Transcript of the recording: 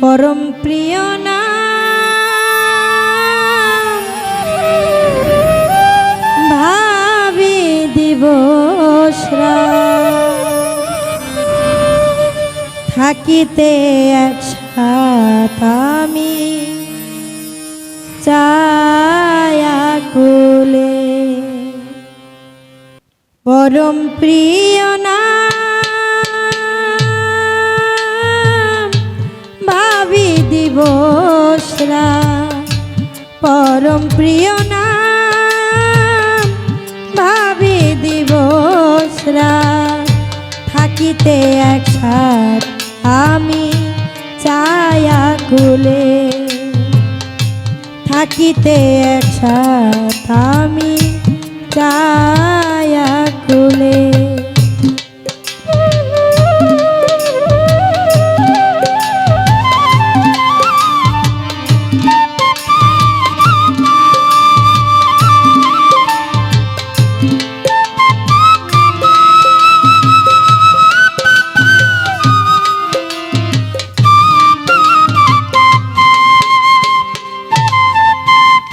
পরম প্রিয় না। ভাবি দিবস থাকিতে আমি চায়া কুলে পরম প্রিয় না। দিবসরা পরম প্রিয় না ভাবি দিবসরা। থাকিতে একসাথ আমি চায়া কুলে থাকিতে একসাথ আমি চায়া